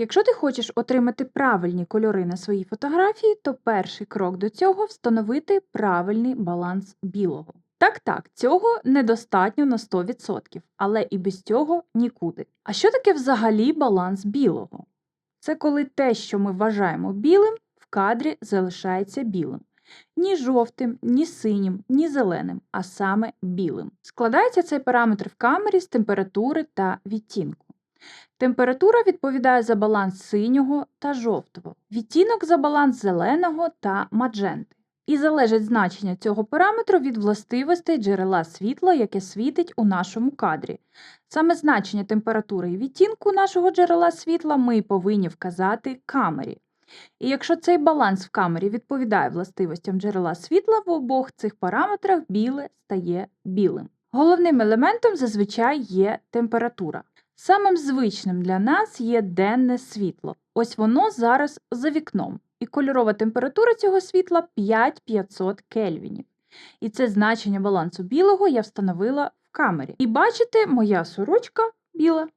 Якщо ти хочеш отримати правильні кольори на своїй фотографії, то перший крок до цього встановити правильний баланс білого. Так, так, цього недостатньо на 100%, але і без цього нікуди. А що таке взагалі баланс білого? Це коли те, що ми вважаємо білим, в кадрі залишається білим. Ні жовтим, ні синім, ні зеленим, а саме білим. Складається цей параметр в камері з температури та відтінку. Температура відповідає за баланс синього та жовтого, відтінок за баланс зеленого та мадженти. І залежить значення цього параметру від властивостей джерела світла, яке світить у нашому кадрі. Саме значення температури і відтінку нашого джерела світла ми повинні вказати камері. І якщо цей баланс в камері відповідає властивостям джерела світла, в обох цих параметрах біле стає білим. Головним елементом зазвичай є температура. Самим звичним для нас є денне світло. Ось воно зараз за вікном. І кольорова температура цього світла 5500 кельвінів. І це значення балансу білого я встановила в камері. І бачите, моя сорочка біла.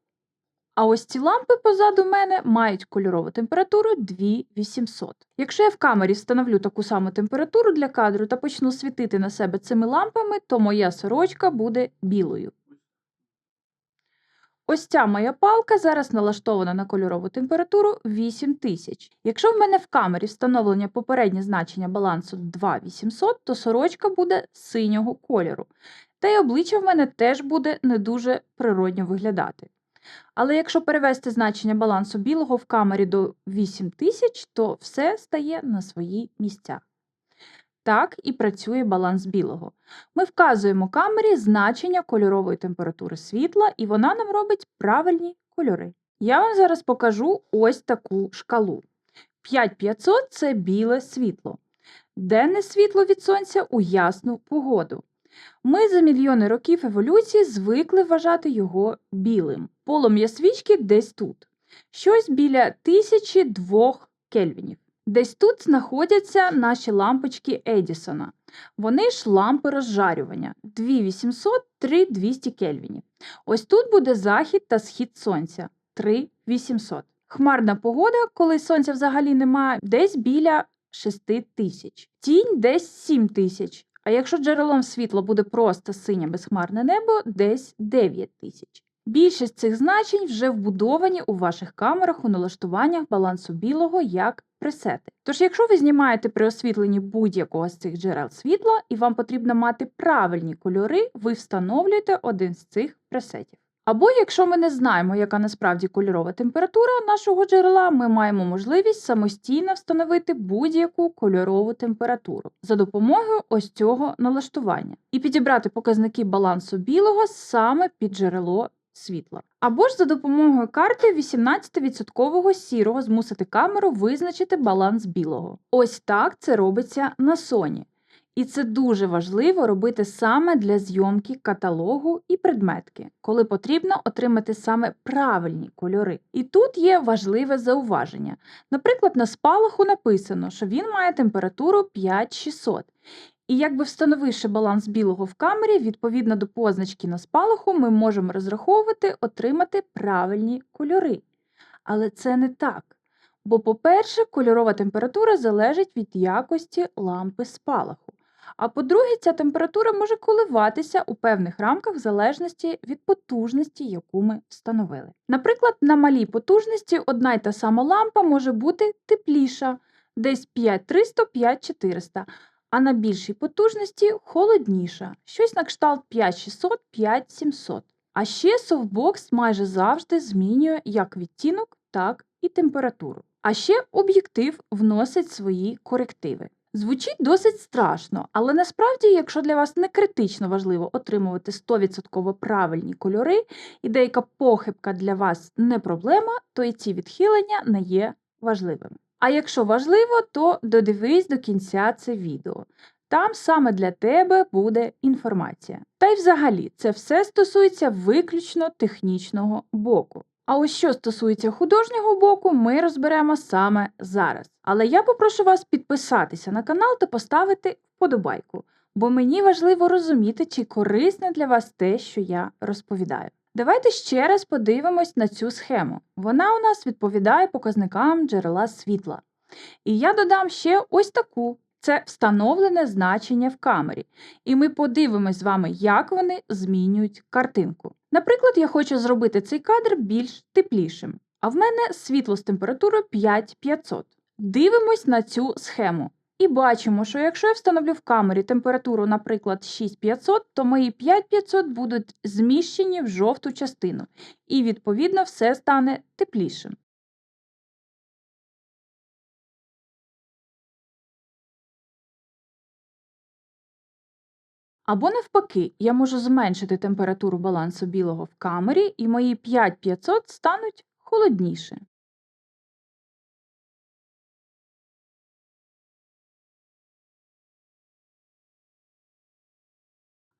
А ось ці лампи позаду мене мають кольорову температуру 2800. Якщо я в камері встановлю таку саму температуру для кадру та почну світити на себе цими лампами, то моя сорочка буде білою. Ось ця моя палка зараз налаштована на кольорову температуру 8000. Якщо в мене в камері встановлення попереднє значення балансу 2800, то сорочка буде синього кольору. Та й обличчя в мене теж буде не дуже природньо виглядати. Але якщо перевести значення балансу білого в камері до 8000, то все стає на свої місця. Так і працює баланс білого. Ми вказуємо камері значення кольорової температури світла, і вона нам робить правильні кольори. Я вам зараз покажу ось таку шкалу. 5500 це біле світло. Денне світло від сонця у ясну погоду. Ми за мільйони років еволюції звикли вважати його білим. Полум'я свічки десь тут. Щось біля 1002 кельвінів. Десь тут знаходяться наші лампочки Едісона. Вони ж лампи розжарювання 2800 3200 кельвінів. Ось тут буде захід та схід сонця 3800. Хмарна погода, коли сонця взагалі немає, десь біля 6000. Тінь десь 7000. А якщо джерелом світла буде просто синє безхмарне небо, десь 9000. Більшість цих значень вже вбудовані у ваших камерах у налаштуваннях балансу білого як пресети. Тож, якщо ви знімаєте при освітленні будь-якого з цих джерел світла і вам потрібно мати правильні кольори, ви встановлюєте один з цих пресетів. Або якщо ми не знаємо, яка насправді кольорова температура нашого джерела, ми маємо можливість самостійно встановити будь-яку кольорову температуру за допомогою ось цього налаштування і підібрати показники балансу білого саме під джерело світла. Або ж за допомогою карти 18% сірого змусити камеру визначити баланс білого. Ось так це робиться на Sony. І це дуже важливо робити саме для зйомки каталогу і предметки, коли потрібно отримати саме правильні кольори. І тут є важливе зауваження. Наприклад, на спалаху написано, що він має температуру 5600. І якби встановивши баланс білого в камері, відповідно до позначки на спалаху, ми можемо розраховувати отримати правильні кольори. Але це не так. Бо, по-перше, кольорова температура залежить від якості лампи спалаху. А по-друге, ця температура може коливатися у певних рамках в залежності від потужності, яку ми встановили. Наприклад, на малій потужності одна й та сама лампа може бути тепліша, десь 5300-5400, а на більшій потужності холодніша, щось на кшталт 5600-5700. А ще софтбокс майже завжди змінює як відтінок, так і температуру. А ще об'єктив вносить свої корективи. Звучить досить страшно, але насправді, якщо для вас не критично важливо отримувати 100% правильні кольори, і деяка похибка для вас не проблема, то і ці відхилення не є важливими. А якщо важливо, то додивись до кінця це відео. Там саме для тебе буде інформація. Та й взагалі це все стосується виключно технічного боку. А ось що стосується художнього боку, ми розберемо саме зараз. Але я попрошу вас підписатися на канал та поставити вподобайку, бо мені важливо розуміти, чи корисне для вас те, що я розповідаю. Давайте ще раз подивимось на цю схему. Вона у нас відповідає показникам джерела світла. І я додам ще ось таку. Це встановлене значення в камері. І ми подивимось з вами, як вони змінюють картинку. Наприклад, я хочу зробити цей кадр більш теплішим. А в мене світло з температурою 5500. Дивимось на цю схему. І бачимо, що якщо я встановлю в камері температуру, наприклад, 6500, то мої 5500 будуть зміщені в жовту частину. І, відповідно, все стане теплішим. Або навпаки, я можу зменшити температуру балансу білого в камері, і мої 5500 стануть холодніше.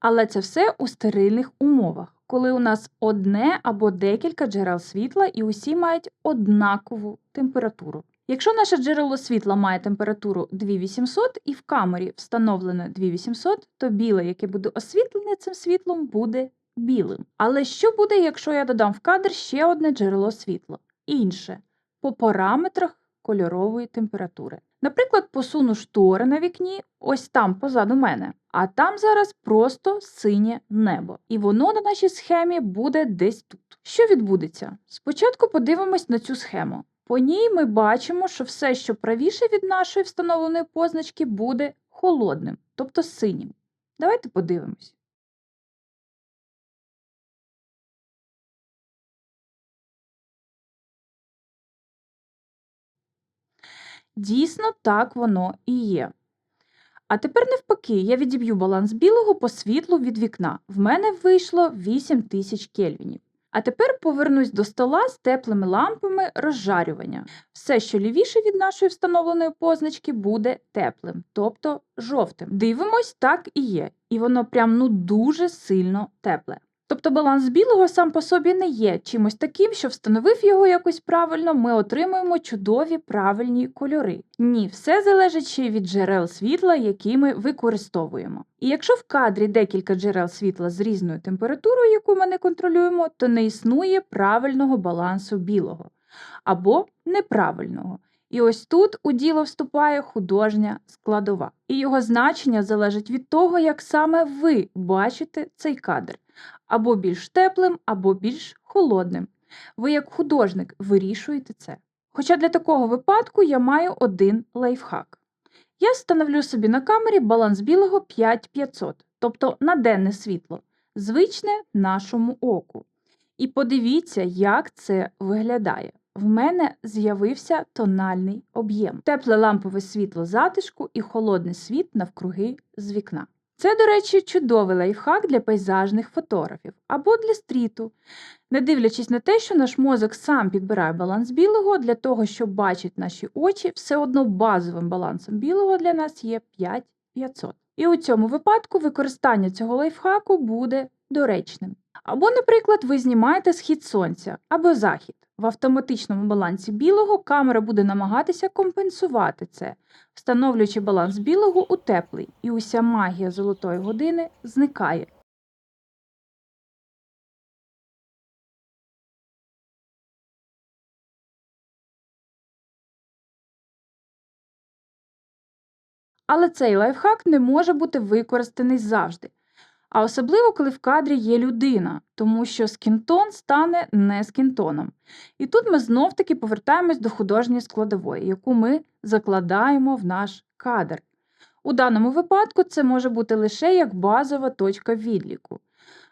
Але це все у стерильних умовах, коли у нас одне або декілька джерел світла і усі мають однакову температуру. Якщо наше джерело світла має температуру 2800 і в камері встановлено 2800, то біле, яке буде освітлене цим світлом, буде білим. Але що буде, якщо я додам в кадр ще одне джерело світла? Інше по параметрах кольорової температури. Наприклад, посуну штори на вікні ось там позаду мене, а там зараз просто синє небо. І воно на нашій схемі буде десь тут. Що відбудеться? Спочатку подивимось на цю схему. По ній ми бачимо, що все, що правіше від нашої встановленої позначки, буде холодним, тобто синім. Давайте подивимось. Дійсно, так воно і є. А тепер навпаки, я відіб'ю баланс білого по світлу від вікна. В мене вийшло 8000 кельвінів. А тепер повернусь до стола з теплими лампами розжарювання. Все, що лівіше від нашої встановленої позначки, буде теплим, тобто жовтим. Дивимось, так і є. І воно прям ну дуже сильно тепле. Тобто баланс білого сам по собі не є чимось таким, що встановив його якось правильно, ми отримуємо чудові правильні кольори. Ні, все залежить ще від джерел світла, які ми використовуємо. І якщо в кадрі декілька джерел світла з різною температурою, яку ми не контролюємо, то не існує правильного балансу білого або неправильного. І ось тут у діло вступає художня складова, і його значення залежить від того, як саме ви бачите цей кадр або більш теплим, або більш холодним. Ви, як художник, вирішуєте це. Хоча для такого випадку я маю один лайфхак. Я встановлю собі на камері баланс білого 5500, тобто на денне світло, звичне нашому оку. І подивіться, як це виглядає. В мене з'явився тональний об'єм, тепле лампове світло затишку і холодний світ навкруги з вікна. Це, до речі, чудовий лайфхак для пейзажних фотографів або для стріту, не дивлячись на те, що наш мозок сам підбирає баланс білого для того, щоб бачити наші очі, все одно базовим балансом білого для нас є 5500. І у цьому випадку використання цього лайфхаку буде доречним. Або, наприклад, ви знімаєте схід сонця або захід. В автоматичному балансі білого камера буде намагатися компенсувати це, встановлюючи баланс білого у теплий, і уся магія золотої години зникає. Але цей лайфхак не може бути використаний завжди. А особливо, коли в кадрі є людина, тому що скінтон стане не скінтоном. І тут ми знов-таки повертаємось до художньої складової, яку ми закладаємо в наш кадр. У даному випадку це може бути лише як базова точка відліку.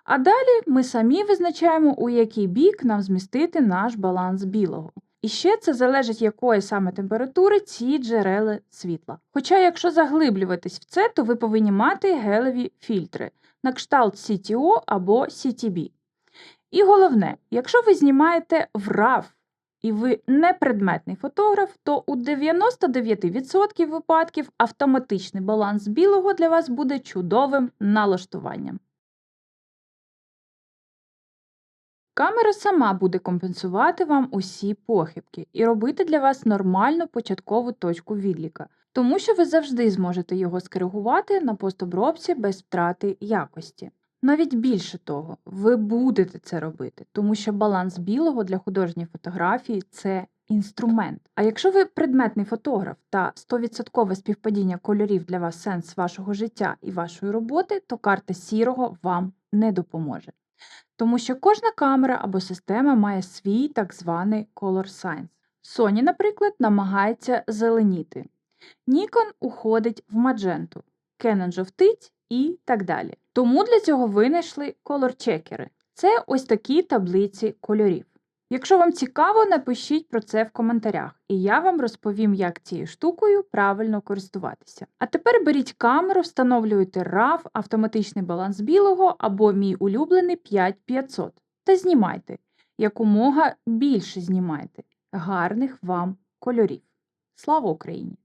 А далі ми самі визначаємо, у який бік нам змістити наш баланс білого. І ще це залежить якої саме температури ці джерела світла. Хоча, якщо заглиблюватись в це, то ви повинні мати гелеві фільтри на кшталт CTO або CTB. І головне, якщо ви знімаєте в RAW і ви не предметний фотограф, то у 99% випадків автоматичний баланс білого для вас буде чудовим налаштуванням. Камера сама буде компенсувати вам усі похибки і робити для вас нормальну початкову точку відліка, тому що ви завжди зможете його скоригувати на постобробці без втрати якості. Навіть більше того, ви будете це робити, тому що баланс білого для художньої фотографії це інструмент. А якщо ви предметний фотограф та 100% співпадіння кольорів для вас сенс вашого життя і вашої роботи, то карта сірого вам не допоможе. Тому що кожна камера або система має свій так званий color science. Sony, наприклад, намагається зеленіти. Nikon уходить в мадженту, Canon жовтить і так далі. Тому для цього винайшли колор-чекери. Це ось такі таблиці кольорів. Якщо вам цікаво, напишіть про це в коментарях, і я вам розповім, як цією штукою правильно користуватися. А тепер беріть камеру, встановлюйте RAW, автоматичний баланс білого або мій улюблений 5500 та знімайте. Якомога більше знімайте гарних вам кольорів. Слава Україні!